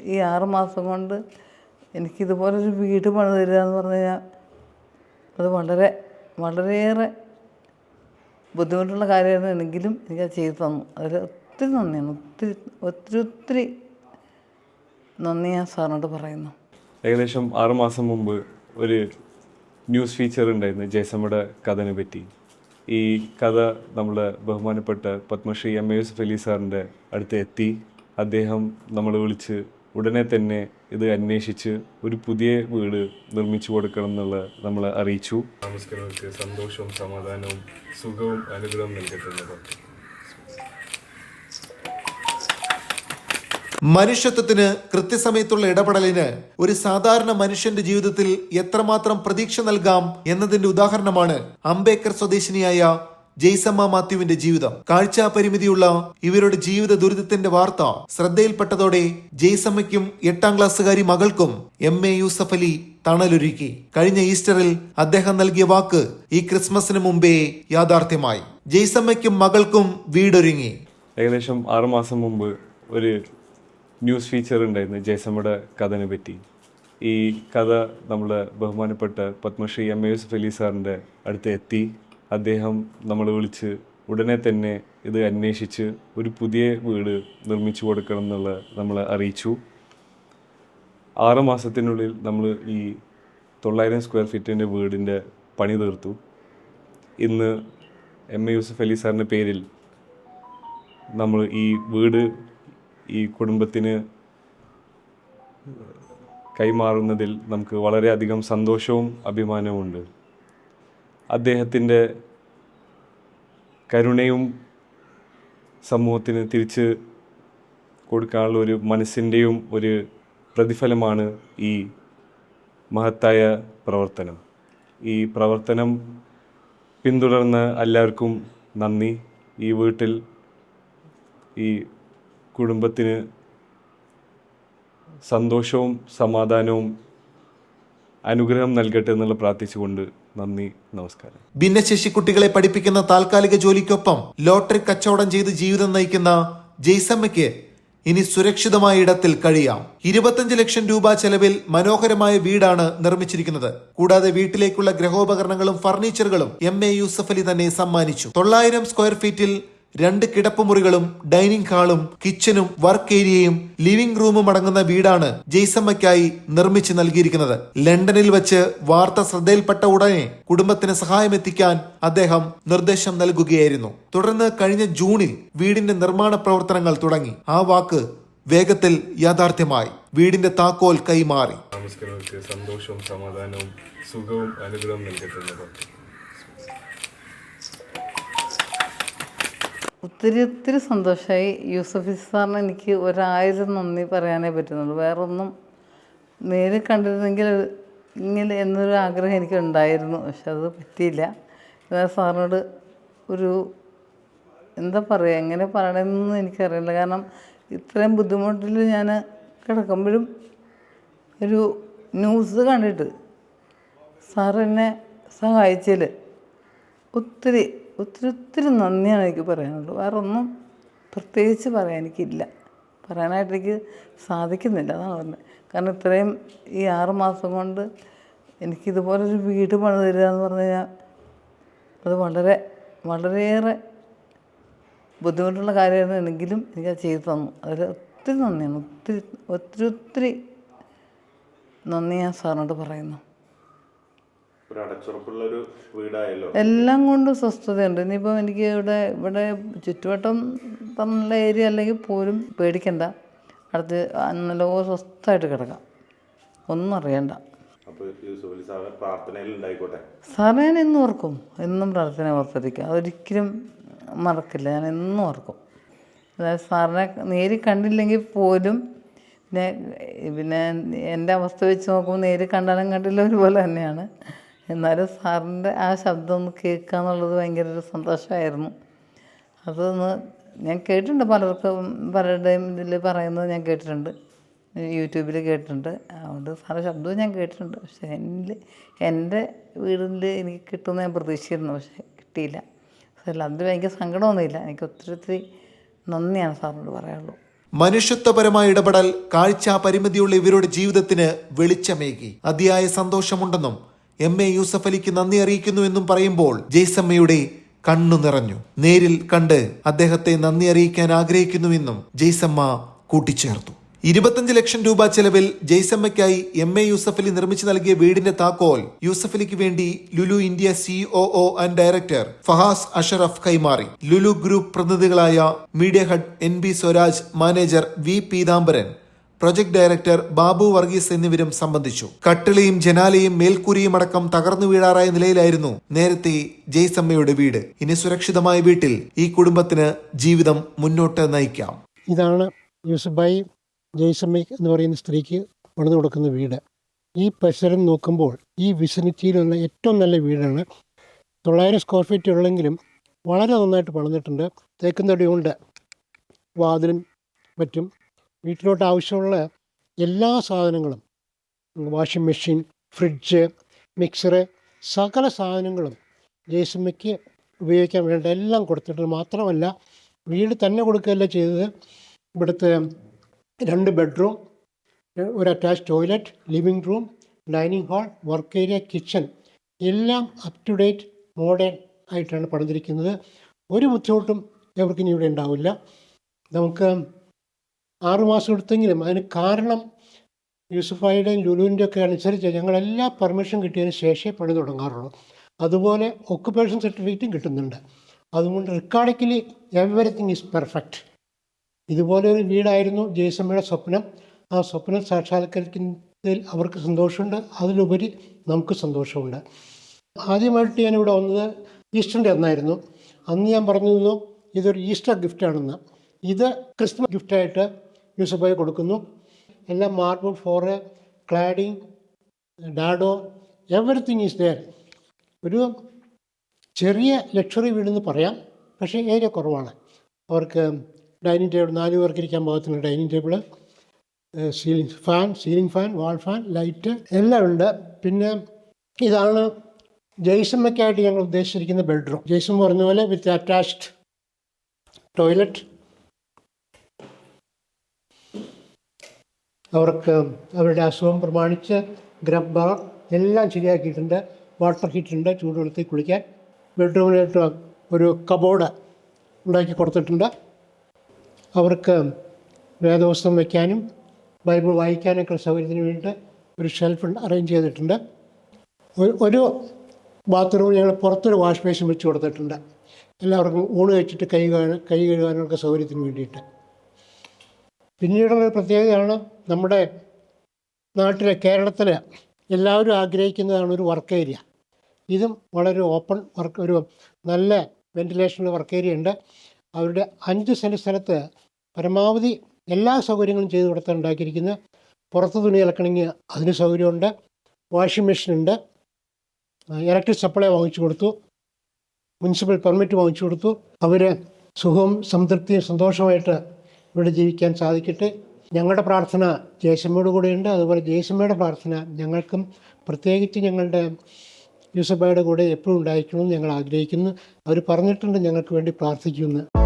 ഈ ആറ് മാസം കൊണ്ട് എനിക്കിതുപോലൊരു വീട് പണിത് തരിക എന്ന് പറഞ്ഞു കഴിഞ്ഞാൽ അത് വളരെ വളരെയേറെ ബുദ്ധിമുട്ടുള്ള കാര്യമായിരുന്നു. എങ്കിലും എനിക്കത് ചെയ്തു തന്നു. അതിൽ ഒത്തിരി നന്ദിയാണ് ഒത്തിരി ഒത്തിരി ഒത്തിരി നന്ദി ഞാൻ സാറിനോട് പറയുന്നു. ഏകദേശം ആറ് മാസം മുമ്പ് ഒരു ന്യൂസ് ഫീച്ചർ ഉണ്ടായിരുന്നു ജയസമ്മയുടെ കഥനെ പറ്റി. ഈ കഥ നമ്മൾ ബഹുമാനപ്പെട്ട പത്മശ്രീ എം. എ. യൂസഫ് അലി സാറിന്റെ അടുത്ത് എത്തി. അദ്ദേഹം നമ്മളെ വിളിച്ച് ഉടനെ തന്നെ ഇത് അന്വേഷിച്ച് ഒരു പുതിയ വീട് നിർമ്മിച്ചു കൊടുക്കണം എന്നുള്ള നമ്മൾ അറിയിച്ചു. താമസിക്കുന്നവർക്ക് സന്തോഷവും സമാധാനവും സുഖവും അനുഗ്രഹം നൽകട്ടെ മനുഷ്യത്വത്തിന് കൃത്യസമയത്തുള്ള ഇടപെടലിന് ഒരു സാധാരണ മനുഷ്യന്റെ ജീവിതത്തിൽ എത്രമാത്രം പ്രതീക്ഷ നൽകാം എന്നതിന്റെ ഉദാഹരണമാണ് അംബേദ്കർ സ്വദേശിനിയായ ജെയ്സമ്മ മാത്യുവിന്റെ ജീവിതം. കാഴ്ചാ പരിമിതിയുള്ള ഇവരുടെ ജീവിത ദുരിതത്തിന്റെ വാർത്ത ശ്രദ്ധയിൽപ്പെട്ടതോടെ ജെയ്സമ്മയ്ക്കും എട്ടാം ക്ലാസ്സുകാരി മകൾക്കും എം എ യൂസഫ് അലി തണലൊരുക്കി. കഴിഞ്ഞ ഈസ്റ്ററിൽ അദ്ദേഹം നൽകിയ വാക്ക് ഈ ക്രിസ്മസിന് മുമ്പേ യാഥാർത്ഥ്യമായി. ജെയ്സമ്മയ്ക്കും മകൾക്കും വീടൊരുങ്ങി. ഏകദേശം ആറുമാസം മുമ്പ് ഒരു ന്യൂസ് ഫീച്ചർ ഉണ്ടായിരുന്നു ജയ്സമ്മയുടെ കഥനെ പറ്റി. ഈ കഥ നമ്മുടെ ബഹുമാനപ്പെട്ട പത്മശ്രീ എം എ യൂസഫ് അലി സാറിന്റെ അടുത്ത് എത്തി. അദ്ദേഹം നമ്മളെ വിളിച്ച് ഉടനെ തന്നെ ഇത് അന്വേഷിച്ച് ഒരു പുതിയ വീട് നിർമ്മിച്ചു കൊടുക്കണം എന്നുള്ള നമ്മളെ അറിയിച്ചു. ആറ് മാസത്തിനുള്ളിൽ നമ്മൾ ഈ തൊള്ളായിരം സ്ക്വയർ ഫീറ്റിന്റെ വീടിന്റെ പണി തീർത്തു. ഇന്ന് എം എ യൂസഫ് അലി സാറിന്റെ പേരിൽ നമ്മൾ ഈ വീട് ഈ കുടുംബത്തിന് കൈമാറുന്നതിൽ നമുക്ക് വളരെയധികം സന്തോഷവും അഭിമാനവും ഉണ്ട് അദ്ദേഹത്തിന്റെ കരുണയും സമൂഹത്തിന് തിരിച്ച് കൊടുക്കാനുള്ള ഒരു മനസ്സിന്റെയും ഒരു പ്രതിഫലമാണ് ഈ മഹത്തായ പ്രവർത്തനം. ഈ പ്രവർത്തനം പിന്തുടർന്ന് എല്ലാവർക്കും നന്ദി. ഈ വീട്ടിൽ ഈ കുടുംബത്തിന് സന്തോഷവും സമാധാനവും അനുഗ്രഹം നൽകട്ടെ എന്നുള്ള പ്രാർത്ഥിച്ചുകൊണ്ട് നന്ദി നമസ്കാരം. ഭിന്നശേഷി കുട്ടികളെ പഠിപ്പിക്കുന്ന താൽക്കാലിക ജോലിക്കൊപ്പം ലോട്ടറി കച്ചവടം ചെയ്ത് ജീവിതം നയിക്കുന്ന ജെയ്സമ്മയ്ക്ക് ഇനി സുരക്ഷിതമായ ഇടത്തിൽ കഴിയാം. ഇരുപത്തഞ്ച് ലക്ഷം രൂപ ചെലവിൽ മനോഹരമായ വീടാണ് നിർമ്മിച്ചിരിക്കുന്നത്. കൂടാതെ വീട്ടിലേക്കുള്ള ഗ്രഹോപകരണങ്ങളും ഫർണിച്ചറുകളും എം എ യൂസഫലി തന്നെ സമ്മാനിച്ചു. തൊള്ളായിരം സ്ക്വയർ ഫീറ്റിൽ രണ്ട് കിടപ്പുമുറികളും ഡൈനിങ് ഹാളും കിച്ചനും വർക്ക് ഏരിയയും ലിവിംഗ് റൂമും അടങ്ങുന്ന വീടാണ് ജയ്സമ്മയ്ക്കായി നിർമ്മിച്ചു നൽകിയിരിക്കുന്നത്. ലണ്ടനിൽ വെച്ച് വാർത്ത ശ്രദ്ധയിൽപ്പെട്ട ഉടനെ കുടുംബത്തിന് സഹായമെത്തിക്കാൻ അദ്ദേഹം നിർദ്ദേശം നൽകുകയായിരുന്നു. തുടർന്ന് കഴിഞ്ഞ ജൂണിൽ വീടിന്റെ നിർമ്മാണ പ്രവർത്തനങ്ങൾ തുടങ്ങി. ആ വാക്ക് വേഗത്തിൽ യാഥാർത്ഥ്യമായി. വീടിന്റെ താക്കോൽ കൈമാറി. സന്തോഷവും സമാധാനവും സുഖവും അനുഗ്രഹം നൽകട്ടെ ഒത്തിരി ഒത്തിരി സന്തോഷമായി യൂസഫ് സാറിന് എനിക്ക് ഒരായിരം നന്ദി പറയാനേ പറ്റുന്നുള്ളൂ. വേറൊന്നും നേരിൽ കണ്ടിരുന്നെങ്കിൽ ഇങ്ങനെ എന്നൊരു ആഗ്രഹം എനിക്ക് ഉണ്ടായിരുന്നു പക്ഷെ അത് പറ്റിയില്ല. എന്നാൽ സാറിനോട് ഒരു എന്താ പറയുക എങ്ങനെ പറയണമെന്ന് എനിക്കറിയില്ല. കാരണം ഇത്രയും ബുദ്ധിമുട്ടിൽ ഞാൻ കിടക്കുമ്പോഴും ഒരു ന്യൂസ് കണ്ടിട്ട് സാർ എന്നെ സഹായിച്ചതിൽ ഒത്തിരി ഒത്തിരി ഒത്തിരി നന്ദിയാണ് എനിക്ക് പറയാനുള്ളൂ വേറെ ഒന്നും പ്രത്യേകിച്ച് പറയാൻ എനിക്കില്ല. പറയാനായിട്ട് എനിക്ക് സാധിക്കുന്നില്ല അതാണ് പറഞ്ഞത്. കാരണം ഇത്രയും ഈ ആറ് മാസം കൊണ്ട് എനിക്കിതുപോലൊരു വീട് പണിത് തരിക എന്ന് പറഞ്ഞു കഴിഞ്ഞാൽ അത് വളരെ വളരെയേറെ ബുദ്ധിമുട്ടുള്ള കാര്യമായിരുന്നു എങ്കിലും എനിക്കത് ചെയ്തു തന്നു. അതിൽ ഒത്തിരി നന്ദിയാണ്. ഒത്തിരി ഒത്തിരി ഒത്തിരി നന്ദി ഞാൻ സാറിനോട് പറയുന്നു ഒരു അടച്ചുറപ്പുള്ള ഒരു വീടായല്ലോ എല്ലാം കൊണ്ടും സ്വസ്ഥതയുണ്ട്. ഇനിയിപ്പം എനിക്ക് ഇവിടെ ഇവിടെ ചുറ്റുവട്ടം നല്ല ഏരിയ അല്ലെങ്കിൽ പോലും പേടിക്കണ്ട. അടുത്ത് നല്ല സ്വസ്ഥമായിട്ട് കിടക്കാം. ഒന്നും അറിയണ്ട. സാറ് ഞാൻ എന്നും ഓർക്കും. എന്നും പ്രാർത്ഥന ഓർത്തിരിക്കും അതൊരിക്കലും മറക്കില്ല. ഞാൻ എന്നും ഓർക്കും. അതായത് സാറിനെ നേരിൽ കണ്ടില്ലെങ്കിൽ പോലും പിന്നെ പിന്നെ എന്റെ അവസ്ഥ വെച്ച് നോക്കുമ്പോൾ നേരിൽ കണ്ടാലും കണ്ടില്ല ഒരുപോലെ തന്നെയാണ്. എന്നാലും സാറിന്റെ ആ ശബ്ദം ഒന്ന് കേൾക്കുക എന്നുള്ളത് ഭയങ്കര ഒരു സന്തോഷമായിരുന്നു. അതൊന്ന് ഞാൻ കേട്ടിട്ടുണ്ട് പലർക്കും പലരുടെയും ഇതിൽ പറയുന്നത് ഞാൻ കേട്ടിട്ടുണ്ട്. യൂട്യൂബിൽ കേട്ടിട്ടുണ്ട്. അതുകൊണ്ട് സാറ് ശബ്ദവും ഞാൻ കേട്ടിട്ടുണ്ട്. പക്ഷേ എന്നിൽ എന്റെ വീടിൽ എനിക്ക് കിട്ടുമെന്ന് ഞാൻ പ്രതീക്ഷിച്ചിരുന്നു. പക്ഷേ കിട്ടിയില്ല. അല്ല അതിൽ ഭയങ്കര സങ്കടമൊന്നുമില്ല. എനിക്ക് ഒത്തിരി ഒത്തിരി നന്ദിയാണ് സാറിനോട് പറയാനുള്ളൂ മനുഷ്യത്വപരമായ ഇടപെടൽ കാഴ്ച പരിമിതിയുള്ള ഇവരുടെ ജീവിതത്തിന് വെളിച്ചമേകി. അതിയായ സന്തോഷമുണ്ടെന്നും എം എ യൂസഫ് അലിക്ക് നന്ദി അറിയിക്കുന്നു എന്നും പറയുമ്പോൾ ജയ്സമ്മയുടെ കണ്ണു നിറഞ്ഞു. നേരിൽ കണ്ട് അദ്ദേഹത്തെ നന്ദി അറിയിക്കാൻ ആഗ്രഹിക്കുന്നുവെന്നും ജയ്സമ്മ കൂട്ടിച്ചേർത്തു. ഇരുപത്തഞ്ച് ലക്ഷം രൂപ ചെലവിൽ ജയ്സമ്മയ്ക്കായി എം എ യൂസഫ് അലി നിർമ്മിച്ചു നൽകിയ വീടിന്റെ താക്കോൽ യൂസഫ് അലിക്ക് വേണ്ടി Lulu India COO and director Fahas Ashraf കൈമാറി. Lulu group പ്രതിനിധികളായ media head N B Swaraj manager V Peethambaran project director Babu Varghese എന്നിവരും സംബന്ധിച്ചു. കട്ടിളിയും ജനാലയും മേൽക്കൂരിയും അടക്കം തകർന്നു വീഴാറായ നിലയിലായിരുന്നു നേരത്തെ ജയ്സമ്മയുടെ വീട്. ഇനി സുരക്ഷിതമായ വീട്ടിൽ ഈ കുടുംബത്തിന് ജീവിതം മുന്നോട്ട് നയിക്കാം. ഇതാണ് യൂസുഫായി ജയ്സമ്മ എന്ന് പറയുന്ന സ്ത്രീക്ക് പണിത് കൊടുക്കുന്ന വീട്. ഈ പരിസരം നോക്കുമ്പോൾ ഈ വിസിനിറ്റിയിലുള്ള ഏറ്റവും നല്ല വീടാണ്. തൊള്ളായിരം സ്ക്വയർ ഫീറ്റ് ഉള്ളെങ്കിലും വളരെ നന്നായിട്ട് പണിതിട്ടുണ്ട്. തേക്കുന്നടി കൊണ്ട് വാതിലും മറ്റും വീട്ടിലോട്ട് ആവശ്യമുള്ള എല്ലാ സാധനങ്ങളും വാഷിംഗ് മെഷീൻ ഫ്രിഡ്ജ് മിക്സറ് സകല സാധനങ്ങളും ജയ്സമ്മയ്ക്ക് ഉപയോഗിക്കാൻ വേണ്ട എല്ലാം കൊടുത്തിട്ട് മാത്രമല്ല വീട് തന്നെ കൊടുക്കുകയല്ല ചെയ്തത്. ഇവിടുത്തെ രണ്ട് ബെഡ്റൂം ഒരു attach toilet living room dining hall work area kitchen എല്ലാം അപ് ടു ഡേറ്റ് മോഡേൺ ആയിട്ടാണ് പണിതിരിക്കുന്നത്. ഒരു ബുദ്ധിമുട്ടും എവർക്കിനി ഇവിടെ ഉണ്ടാവില്ല. നമുക്ക് ആറുമാസം എടുത്തെങ്കിലും അതിന് കാരണം യൂസുഫായിയുടെയും ലുലുവിന്റെ ഒക്കെ അനുസരിച്ച് ഞങ്ങളെല്ലാ പെർമിഷൻ കിട്ടിയതിന് ശേഷമേ പണി തുടങ്ങാറുള്ളൂ. അതുപോലെ ഒക്കുപേഷൻ സർട്ടിഫിക്കറ്റും കിട്ടുന്നുണ്ട്. അതുകൊണ്ട് റെക്കോർഡിക്കലി എവറിത്തിങ് ഈസ് പെർഫെക്റ്റ് ഇതുപോലെ ഒരു വീടായിരുന്നു ജയസമ്മയുടെ സ്വപ്നം. ആ സ്വപ്നം സാക്ഷാത്കരിക്കുന്നതിൽ അവർക്ക് സന്തോഷമുണ്ട്. അതിലുപരി നമുക്ക് സന്തോഷമുണ്ട്. ആദ്യമായിട്ട് ഞാൻ ഇവിടെ വന്നത് ഈസ്റ്ററിന്റെ അന്നായിരുന്നു. അന്ന് ഞാൻ പറഞ്ഞിരുന്നു ഇതൊരു ഈസ്റ്റർ ഗിഫ്റ്റാണെന്ന് ഇത് ക്രിസ്മസ് ഗിഫ്റ്റായിട്ട് യൂസഫായി കൊടുക്കുന്നു. എല്ലാം marble for cladding dado everything is there ഒരു ചെറിയ ലക്ഷറി വീടെന്ന് പറയാം പക്ഷേ ഏരിയ കുറവാണ്. അവർക്ക് ഡൈനിങ് ടേബിൾ നാല് പേർക്ക് ഇരിക്കാൻ പാകത്തിന് dining table ceiling fan ceiling fan wall fan light എല്ലാം ഉണ്ട്. പിന്നെ ഇതാണ് ജയ്സമ്മയ്ക്കായിട്ട് ഞങ്ങൾ ഉദ്ദേശിച്ചിരിക്കുന്ന ബെഡ്റൂം. ജയ്സം പറഞ്ഞ പോലെ വിത്ത് അറ്റാച്ച്ഡ് ടോയ്ലറ്റ്. അവർക്ക് അവരുടെ അസുഖം പ്രമാണിച്ച് ഗ്രബ്ബർ എല്ലാം ശരിയാക്കിയിട്ടുണ്ട്. വാട്ടർ ഹീറ്ററുണ്ട് ചൂടുവെള്ളത്തിൽ കുളിക്കാൻ. ബെഡ്റൂമിലായിട്ട് ഒരു കബോർഡ് ഉണ്ടാക്കി കൊടുത്തിട്ടുണ്ട്. അവർക്ക് വേദവസ്ത്രം വയ്ക്കാനും ബൈബിൾ വായിക്കാനൊക്കെ സൗകര്യത്തിന് വേണ്ടിയിട്ട് ഒരു ഷെൽഫ് അറേഞ്ച് ചെയ്തിട്ടുണ്ട്. ഒരു ഒരു ബാത്റൂമിൽ ഞങ്ങൾ പുറത്തൊരു വാഷ് ബേസിൻ വെച്ച് കൊടുത്തിട്ടുണ്ട്. എല്ലാവർക്കും ഊണ് വെച്ചിട്ട് കൈ കഴുകാൻ കൈ കഴുകാനൊക്കെ സൗകര്യത്തിന് വേണ്ടിയിട്ട്. പിന്നീടുള്ള ഒരു പ്രത്യേകതയാണ് നമ്മുടെ നാട്ടിലെ കേരളത്തിലെ എല്ലാവരും ആഗ്രഹിക്കുന്നതാണ് ഒരു വർക്ക് ഏരിയ. ഇതും വളരെ ഓപ്പൺ വർക്ക് ഒരു നല്ല വെന്റിലേഷനുള്ള വർക്ക് ഏരിയ ഉണ്ട്. അവരുടെ അഞ്ച് സെന്റ് സ്ഥലത്ത് പരമാവധി എല്ലാ സൗകര്യങ്ങളും ചെയ്തു കൊടുത്താൽ ഉണ്ടാക്കിയിരിക്കുന്നത്. പുറത്ത് തുണി ഇളക്കണമെങ്കിൽ അതിന് സൗകര്യമുണ്ട്. വാഷിംഗ് മെഷീൻ ഉണ്ട്. ഇലക്ട്രിക് സപ്ലൈ വാങ്ങിച്ചു കൊടുത്തു. മുനിസിപ്പൽ പെർമിറ്റ് വാങ്ങിച്ചു കൊടുത്തു. അവർ സുഖവും സംതൃപ്തിയും സന്തോഷമായിട്ട് ഇവിടെ ജീവിക്കാൻ സാധിക്കട്ടെ. ഞങ്ങളുടെ പ്രാർത്ഥന ജയശമ്മയോട് കൂടെയുണ്ട്. അതുപോലെ ജയശമ്മയുടെ പ്രാർത്ഥന ഞങ്ങൾക്കും പ്രത്യേകിച്ച് ഞങ്ങളുടെ യൂസഫായുടെ കൂടെ എപ്പോഴും ഉണ്ടായിരിക്കണമെന്ന് ഞങ്ങൾ ആഗ്രഹിക്കുന്നു. അവർ പറഞ്ഞിട്ടുണ്ട് ഞങ്ങൾക്ക് വേണ്ടി പ്രാർത്ഥിക്കുമെന്ന്.